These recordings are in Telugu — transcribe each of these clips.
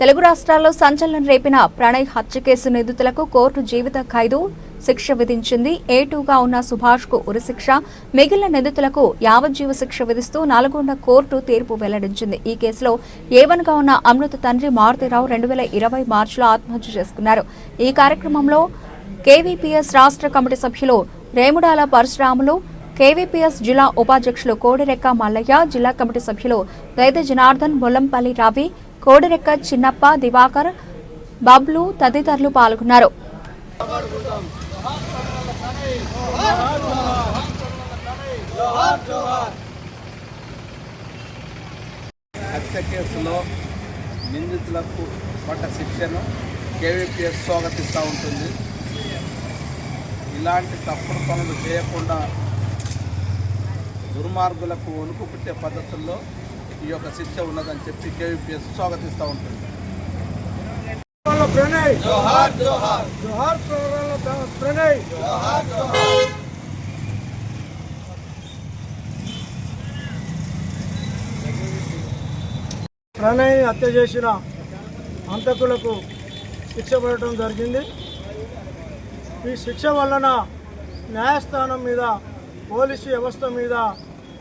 తెలుగు రాష్ట్రాల్లో సంచలనం రేపిన ప్రణయ్ హత్య కేసు నిందితులకు కోర్టు జీవిత ఖైదు శిక్ష విధించింది. ఏ టూగా ఉన్న సుభాష్కు ఉరిశిక్ష మిగిలిన నిందితులకు యావజ్జీవ శిక్ష విధిస్తూ నల్గొండ కోర్టు తీర్పు వెల్లడించింది. ఈ కేసులో ఏవన్గా ఉన్న అమృత తండ్రి మారుతిరావు రెండు వేల ఇరవై మార్చిలో ఆత్మహత్య చేసుకున్నారు. ఈ కార్యక్రమంలో కేవీపీఎస్ రాష్ట్ర కమిటీ సభ్యులు రేముడాల పరశురాములు కేవీపీఎస్ జిల్లా ఉపాధ్యక్షులు కోడిరెక్క మల్లయ్య జిల్లా కమిటీ సభ్యులు దైద జనార్దన్ బొల్లంపల్లి రవి కోడిరెక్క చిన్నప్ప దివాకర్ బబ్లు తదితరులు పాల్గొన్నారు. హత్య కేసులో నిందితులకు పడ్డ శిక్షను కేవీపీఎస్ స్వాగతిస్తూ ఉంటుంది. ఇలాంటి తప్పుడు పనులు చేయకుండా దుర్మార్గులకు వణుకు పుట్టే పద్ధతుల్లో ఈ యొక్క శిక్ష ఉన్నదని చెప్పి కేవీపీఎస్ స్వాగతిస్తూ ఉంటుంది. ప్రణయ్. జోహార్ జోహార్. జోహార్ వాళ్ళ ప్రణయ్. ప్రణయ్ హత్య చేసిన హంతకులకు శిక్ష పడటం జరిగింది. ఈ శిక్ష వలన న్యాయస్థానం మీద పోలీసు వ్యవస్థ మీద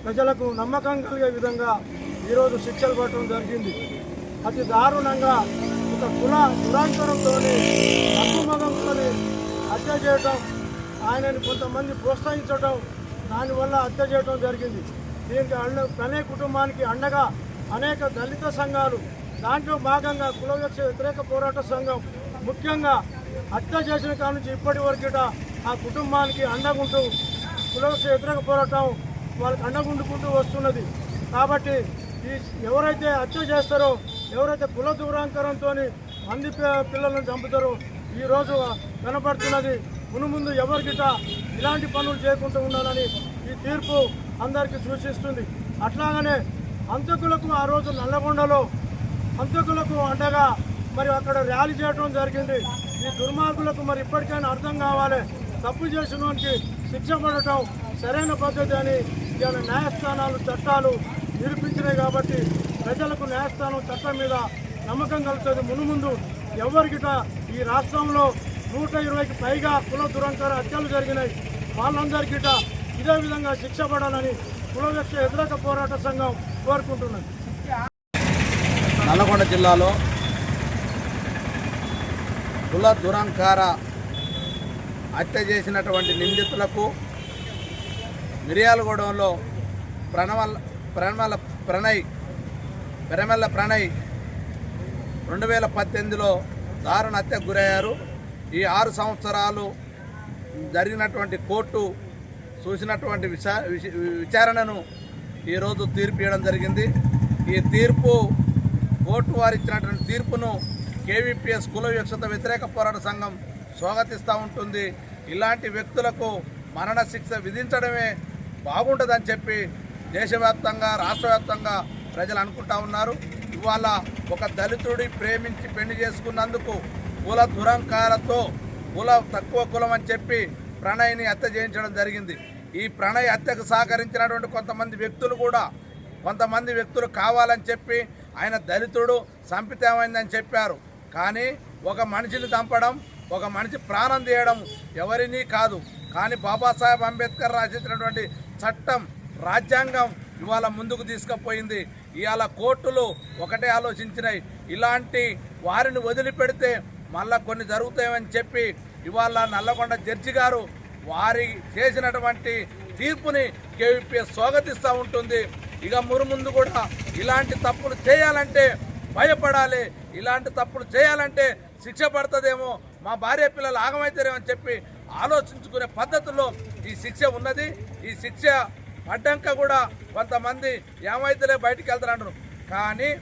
ప్రజలకు నమ్మకం కలిగే విధంగా ఈరోజు శిక్షలు పట్టడం జరిగింది. అతి దారుణంగా ఒక కుల కులాంతరంతో అక్కుమగంతో హత్య చేయటం ఆయనని కొంతమంది ప్రోత్సహించడం దానివల్ల హత్య చేయడం జరిగింది. దీనికి అండ ప్రణయ్ కుటుంబానికి అండగా అనేక దళిత సంఘాలు దాంట్లో భాగంగా కుల వ్యతిరేక పోరాట సంఘం ముఖ్యంగా హత్య చేసిన కాడ నుంచి ఇప్పటి వరకు ఆ కుటుంబానికి అండగుంటూ కుల వ్యతిరేక పోరాటం వాళ్ళకి అండగుండుకుంటూ వస్తున్నది. కాబట్టి ఈ ఎవరైతే హత్య చేస్తారో ఎవరైతే కుల దూరాంకరంతో మంది పిల్లలను చంపుతారో ఈరోజు కనపడుతున్నది. మునుముందు ఎవరికిట ఇలాంటి పనులు చేయకుండా ఉండాలని ఈ తీర్పు అందరికీ సూచిస్తుంది. అట్లాగనే హంతకులకు ఆ రోజు నల్లగొండలో హంతకులకు అండగా మరి అక్కడ ర్యాలీ చేయడం జరిగింది. ఈ దుర్మార్గులకు మరి ఇప్పటికైనా అర్థం కావాలి. తప్పు చేసిన వానికి శిక్ష పడటం సరైన పద్ధతి అని ఇవాళ న్యాయస్థానాలు చట్టాలు నిరూపించినాయి కాబట్టి ప్రజలకు న్యాయస్థానం చట్టం మీద నమ్మకం కలుగుతుంది. మునుముందు ఎవరికిట ఈ రాష్ట్రంలో నూట ఇరవైకి పైగా కుల దురంకర హత్యలు జరిగినాయి. వాళ్ళందరికిట ఇదే విధంగా శిక్ష పడాలని కుల వ్యతిరేక పోరాట సంఘం కోరుకుంటున్నది. నల్లగొండ జిల్లాలో కుల దురంకార హత్య చేసినటువంటి నిందితులకు మిర్యాలగూడెంలో ప్రణవల్ ప్రణమల ప్రణయ్ పెరమెల్ల ప్రణయ్ రెండు వేల పద్దెనిమిదిలో దారుణ హత్యకు గురయ్యారు. ఈ ఆరు సంవత్సరాలు జరిగినటువంటి కోర్టు చూసినటువంటి విచా విచారణను ఈరోజు తీర్పు ఇవ్వడం జరిగింది. ఈ తీర్పు కోర్టు వారు ఇచ్చినటువంటి తీర్పును కేవీపీఎస్ కుల వివక్షత వ్యతిరేక పోరాట సంఘం స్వాగతిస్తూ ఉంటుంది. ఇలాంటి వ్యక్తులకు మరణశిక్ష విధించడమే బాగుంటుందని చెప్పి దేశవ్యాప్తంగా రాష్ట్రవ్యాప్తంగా ప్రజలు అనుకుంటా ఉన్నారు. ఇవాళ ఒక దళితుడి ప్రేమించి పెళ్ళి చేసుకున్నందుకు కుల దురంకారతో కుల తక్కువ కులం అని చెప్పి ప్రణయ్ని హత్య చేయించడం జరిగింది. ఈ ప్రణయ్ హత్యకు సహకరించినటువంటి కొంతమంది వ్యక్తులు కూడా కొంతమంది వ్యక్తులు కావాలని చెప్పి ఆయన దళితుడు సంపితమైందని చెప్పారు. కానీ ఒక మనిషిని చంపడం ఒక మనిషి ప్రాణం తీయడం ఎవరినీ కాదు. కానీ బాబాసాహెబ్ అంబేద్కర్ రచించినటువంటి చట్టం రాజ్యాంగం ఇవాళ ముందుకు తీసుకుపోయింది. ఇవాళ కోర్టులు ఒకటే ఆలోచించినాయి. ఇలాంటి వారిని వదిలిపెడితే మళ్ళా కొన్ని జరుగుతాయని చెప్పి ఇవాళ నల్లగొండ జడ్జి గారు వారి చేసినటువంటి తీర్పుని కేవీపీఎస్ స్వాగతిస్తూ ఉంటుంది. ఇక మురుముందు కూడా ఇలాంటి తప్పులు చేయాలంటే భయపడాలి. ఇలాంటి తప్పులు చేయాలంటే శిక్ష పడుతుందేమో మా భార్య పిల్లలు ఆగమవుతారేమో అని చెప్పి ఆలోచించుకునే పద్ధతిలో ఈ శిక్ష ఉన్నది. ఈ శిక్ష పడ్డాక కూడా కొంతమంది ఏమైతేలే బయటికి వెళ్తారంటారు. కానీ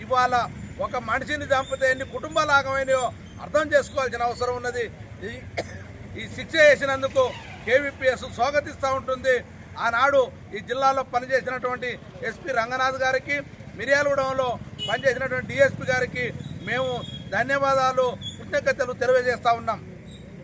ఇవాళ ఒక మనిషిని చంపితే ఎన్ని కుటుంబాలు అర్థం చేసుకోవాల్సిన అవసరం ఉన్నది. ఈ- ఈ శిక్ష వేసినందుకు కేవీపీఎస్ స్వాగతిస్తూ ఉంటుంది. ఆనాడు ఈ జిల్లాలో పనిచేసినటువంటి ఎస్పీ రంగనాథ్ గారికి మిర్యాలగూడెంలో పనిచేసినటువంటి డిఎస్పీ గారికి మేము ధన్యవాదాలు కృతజ్ఞతలు తెలియజేస్తూ ఉన్నాం.